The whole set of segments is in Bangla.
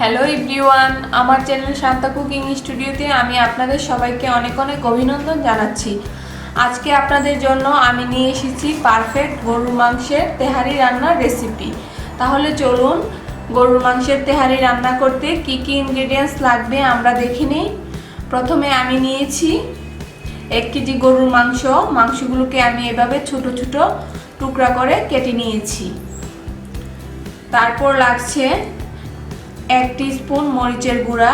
হ্যালো ইভরিওয়ান আমার চ্যানেল শান্তা কুকিং স্টুডিওতে আমি আপনাদের সবাইকে অনেক অনেক অভিনন্দন জানাচ্ছি। আজকে আপনাদের জন্য আমি নিয়ে এসেছি পারফেক্ট গরুর মাংসের তেহারি রান্নার রেসিপি তাহলে চলুন, গরুর মাংসের তেহারি রান্না করতে কি কি ইনগ্রেডিয়েন্টস লাগবে আমরা দেখে নিই। প্রথমে আমি নিয়েছি এক কেজি গরুর মাংস। মাংসগুলোকে আমি এভাবে ছোট ছোট টুকরা করে কেটে নিয়েছি। তারপর লাগছে এক স্পুন মরিচের গুঁড়া,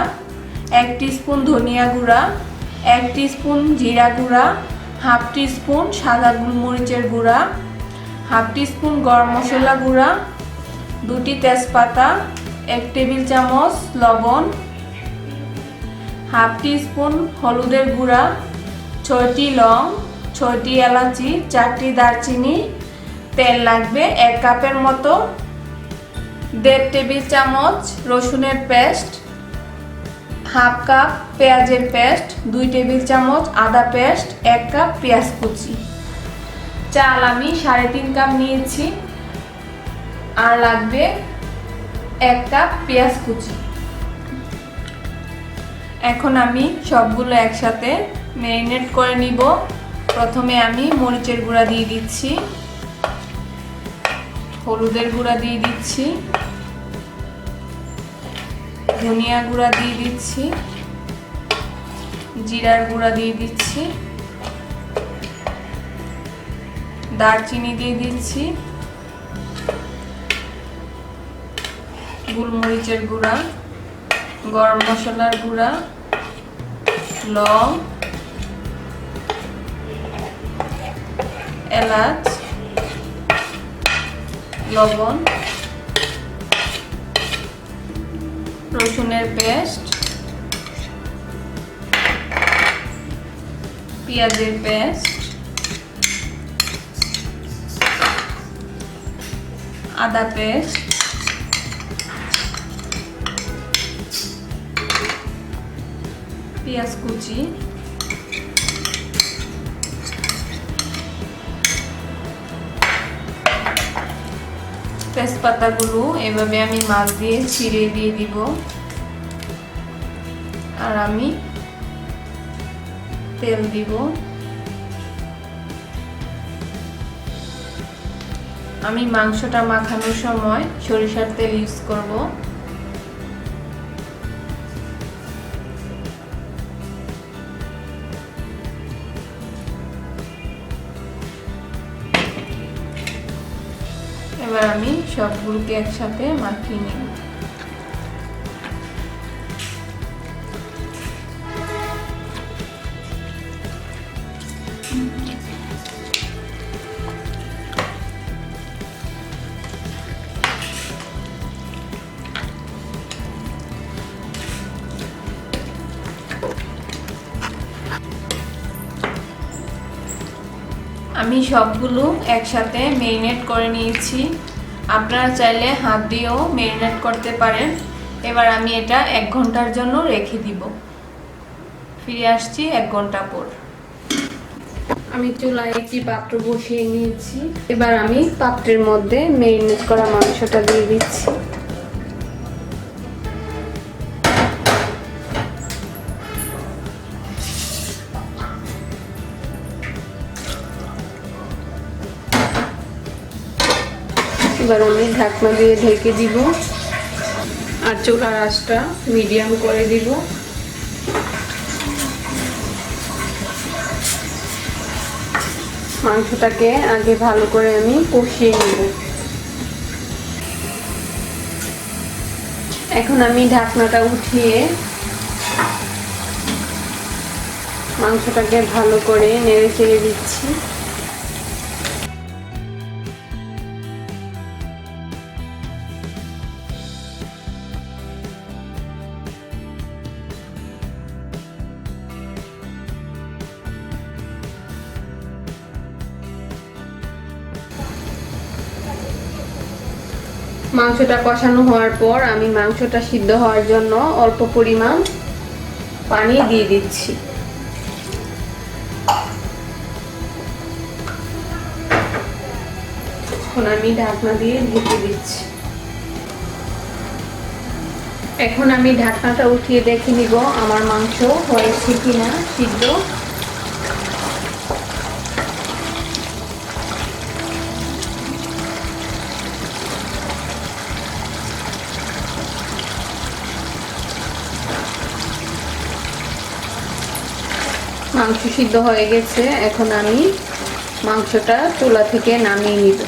এক স্পুন ধনিয়া গুঁড়া, এক স্পুন জিরা গুঁড়া, হাফ স্পুন সাদা মরিচের গুঁড়া, হাফ স্পুন গরম মশলা গুঁড়া, দুটি তেজপাতা, এক টেবিল চামচ লবণ, হাফ স্পুন হলুদের গুঁড়া, ছয়টি লং, ছয়টি এলাচি, চারটি দারচিনি, তেল লাগবে এক কাপের মতো। দেড় টেবিল চামচ রসুনের পেস্ট, হাফ কাপ পেঁয়াজের পেস্ট, দুই টেবিল চামচ আদা পেস্ট, এক কাপ পেঁয়াজ কুচি। চাল আমি সাড়ে তিন কাপ নিয়েছি। আর লাগবে এক কাপ পেঁয়াজ কুচি। এখন আমি সবগুলো একসাথে ম্যারিনেট করে নিব। প্রথমে আমি মরিচের গুঁড়া দিয়ে দিচ্ছি। হলুদের গুঁড়া দিয়ে দিচ্ছি। ধনিয়া গুঁড়া দিয়ে দিচ্ছি। জিরার গুঁড়া দিয়ে দিচ্ছি। দারচিনি দিয়ে দিচ্ছি। গোলমরিচের গুঁড়া, গরম মশলার গুঁড়া, লং, এলাচ লবণ রসুনের পেস্ট পেঁয়াজের পেস্ট আদা পেস্ট পেঁয়াজ কুচি তেজপাতাগুলো এভাবে আমি মাছ দিয়ে ছিঁড়ে দিয়ে দিব। আর আমি তেল দিব। আমি মাংসটা মাখানোর সময় সরিষার তেল ইউজ করব। এবার আমি সবগুলোকে একসাথে মাখিয়ে নেব। আমি সবগুলো একসাথে মেরিনেট করে নিয়েছি। আপনারা চাইলে হাত দিয়েও মেরিনেট করতে পারেন। এবার আমি এটা এক ঘণ্টার জন্য রেখে দিব। ফিরে আসছি এক ঘণ্টা পর। আমি চুলায় একটি পাত্র বসিয়ে নিয়েছি। এবার আমি পাত্রের মধ্যে মেরিনেট করা মাংসটা দিয়ে দিচ্ছি। এবার আমি ঢাকনা দিয়ে ঢেকে দিব। আর চুলার আঁচটা মিডিয়াম করে দিব। মাংসটাকে আগে ভালো করে আমি কষিয়ে নেব। এখন আমি ঢাকনাটা উঠিয়ে মাংসটাকে ভালো করে নেড়ে চেড়ে দিচ্ছি। মাংসটা কষানো হওয়ার পর আমি মাংসটা সিদ্ধ হওয়ার জন্য অল্প পরিমাণ পানি দিয়ে দিচ্ছি। এখন আমি ঢাকনা দিয়ে ঢেকে দিচ্ছি। এখন আমি ঢাকনাটা উঠিয়ে দেখে নিব আমার মাংস হয়েছে কিনা সিদ্ধ। মাংস সিদ্ধ হয়ে গেছে। এখন আমি মাংসটা চুলা থেকে নামিয়ে নিব।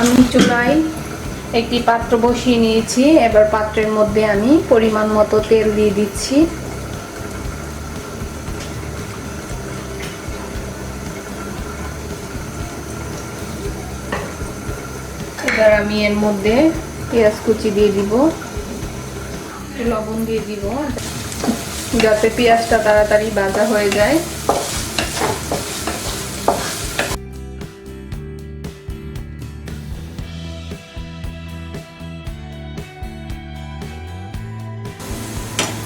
আমি চুলায় একটি পাত্র বসিয়ে নিয়েছি। এবার পাত্রের মধ্যে আমি পরিমাণ মতো তেল দিয়ে দিচ্ছি। এবার আমি এর মধ্যে পেঁয়াজ কুচি দিয়ে দিব। লবণ দিয়ে দিব। যাতে পেঁয়াজটা তাড়াতাড়ি ভাজা হয়ে যায়।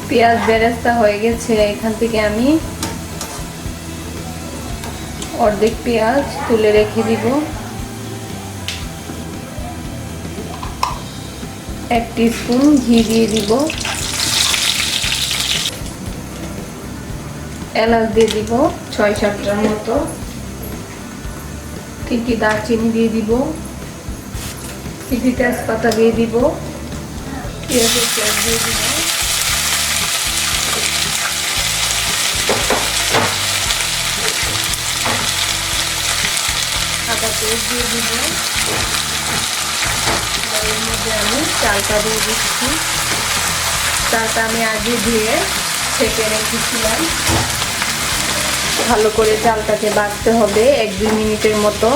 পেঁয়াজ বেরেস্তা হয়ে গেছে। এখান থেকে আমি অর্ধেক পেঁয়াজ তুলে রেখে দিব। এক স্পুন ঘি দিয়ে দিব। এলাচ দিয়ে দিব ছয় সাতটার মতো তিনটি দারচিনি দিয়ে দিব। তিনটি তেজপাতা দিয়ে দিব। পেঁয়াজের পেঁয়াজ দিয়ে দিব। আদা পেস্ট দিয়ে দিব। এর মধ্যে আমি চালটা দিয়ে দিচ্ছি। চালটা আমি আগে ধুয়ে ছেঁকে রেখেছিলাম। ভালো করে চালটাকে বাটতে হবে এক দুই মিনিটের মতো।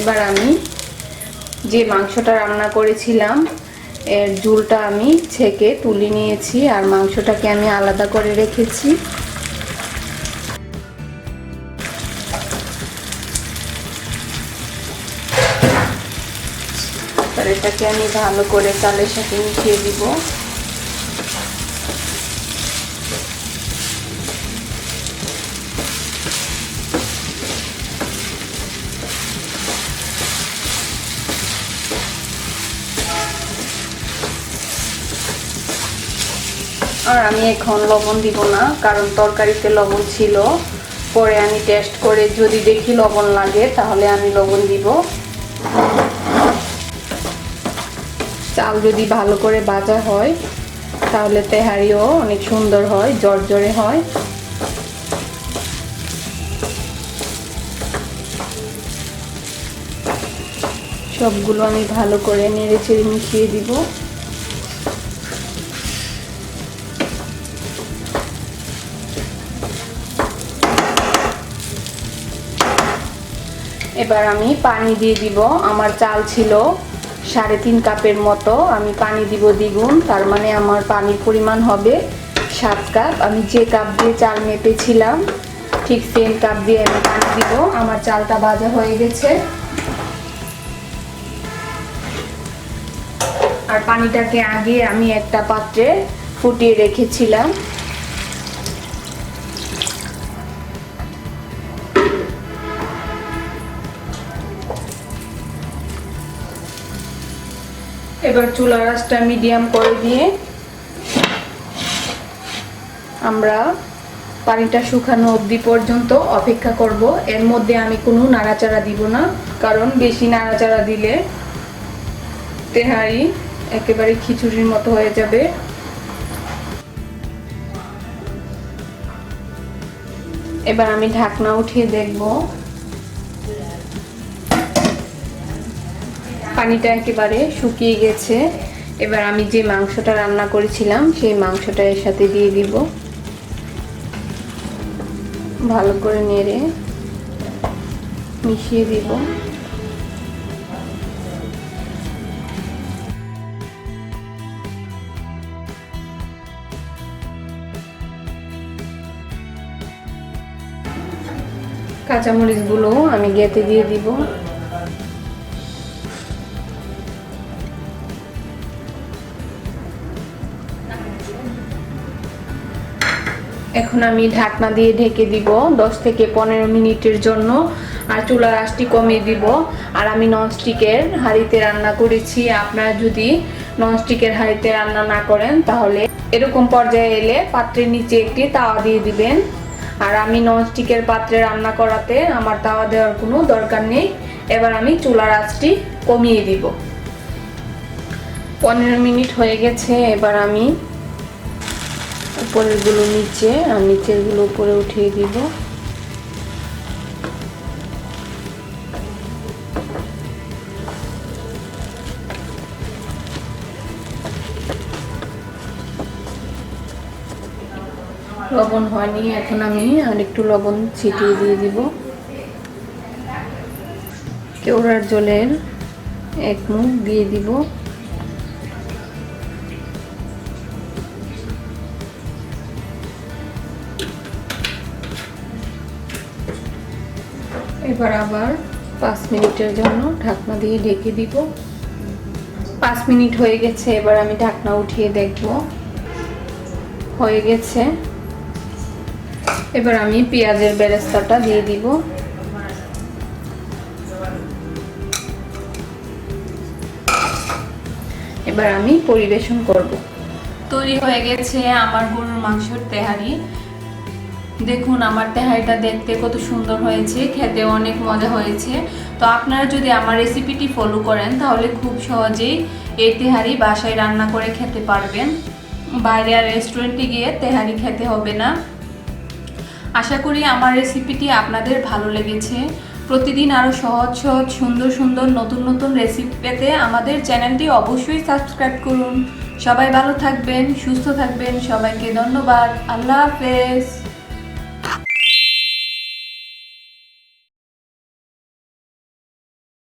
এবার আমি যে মাংসটা রান্না করেছিলাম এর ঝুলটা আমি ছেঁকে তুলে নিয়েছি আর মাংসটাকে আমি আলাদা করে রেখেছি। এটাকে আমি ভালো করে চালের সাথে মিশিয়ে দিব। আর আমি এখন লবণ দিব না, কারণ তরকারিতে লবণ ছিল। পরে আমি টেস্ট করে যদি দেখি লবণ লাগে, তাহলে আমি লবণ দিব। চাল যদি ভালো করে ভাজা হয়, তাহলে তেহারিও অনেক সুন্দর হয় জর্জরে হয়। সবগুলো আমি ভালো করে নেড়ে চেড়ে মিশিয়ে দিব। এবার আমি পানি দিয়ে দিব। আমার চাল ছিল সাড়ে তিন কাপের মতো। আমি পানি দিব দ্বিগুণ, তার মানে আমার পানির পরিমাণ হবে সাত কাপ। আমি যে কাপ দিয়ে চাল মেপেছিলাম, ঠিক সেম কাপ দিয়ে আমি পানি দিব। আমার চালটা ভাজা হয়ে গেছে। আর পানিটাকে আগে আমি একটা পাত্রে ফুটিয়ে রেখেছিলাম। এবার চুলা রাসটা মিডিয়াম করে দিয়ে আমরা পানিটা শুকানো অবধি পর্যন্ত অপেক্ষা করব। এর মধ্যে আমি কোনো নাড়াচাড়া দিব না, কারণ বেশি নাড়াচাড়া দিলে তেহারি একেবারে খিচুড়ির মতো হয়ে যাবে। এবার আমি ঢাকনা উঠিয়ে দেখব। পানিটা একেবারে শুকিয়ে গেছে। এবার আমি যে মাংসটা রান্না করেছিলাম, সেই মাংসটা এর সাথে দিয়ে দিব। ভালো করে নেড়ে মিশিয়ে দিব। কাঁচামরিচগুলো আমি গেতে দিয়ে দিব। এখন আমি ঢাকনা দিয়ে ঢেকে দিব, দশ থেকে পনেরো মিনিটের জন্য, আর চুলার আঁচটি কমিয়ে দিব। আর আমি ননস্টিকের হাঁড়িতে রান্না করেছি, আপনারা যদি ননস্টিকের হাঁড়িতে রান্না না করেন, তাহলে এরকম পর্যায়ে এলে পাত্রের নিচে একটি তাওয়া দিয়ে দিবেন। আর আমি ননস্টিকের পাত্রে রান্না করাতে আমার তাওয়া দেওয়ার কোনো দরকার নেই। এবার আমি চুলার আঁচটি কমিয়ে দিব। পনেরো মিনিট হয়ে গেছে, এবার আমি উপরেরগুলো নিচে, আর নিচেরগুলো উপরে উঠিয়ে দিব। লবণ হয়নি, এখন আমি আর একটু লবণ ছিটিয়ে দিয়ে দিব। কেওড়ার জলের এক মুখ দিয়ে দিব। এবার আবার পাঁচ মিনিটের জন্য ঢাকনা দিয়ে ঢেকে দিব। পাঁচ মিনিট হয়ে গেছে, এবার আমি ঢাকনা উঠিয়ে দেখব। হয়ে গেছে। এবার আমি পেঁয়াজের বেরেস্তাটা দিয়ে দিব। এবার আমি পরিবেশন করব। তৈরি হয়ে গেছে আমার গরুর মাংসের তেহারি। দেখুন, আমার তেহারিটা দেখতে কত সুন্দর হয়েছে, খেতে অনেক মজা হয়েছে। তো আপনারা যদি আমার রেসিপিটি ফলো করেন, তাহলে খুব সহজেই এই তেহারি বাসায় রান্না করে খেতে পারবেন। বাইরে আর রেস্টুরেন্টে গিয়ে তেহারি খেতে হবে না। আশা করি আমার রেসিপিটি আপনাদের ভালো লেগেছে। প্রতিদিন আরও সহজ সহজ, সুন্দর সুন্দর, নতুন নতুন রেসিপি পেতে আমাদের চ্যানেলটি অবশ্যই সাবস্ক্রাইব করুন। সবাই ভালো থাকবেন, সুস্থ থাকবেন, সবাইকে ধন্যবাদ। আল্লাহ হাফেজ।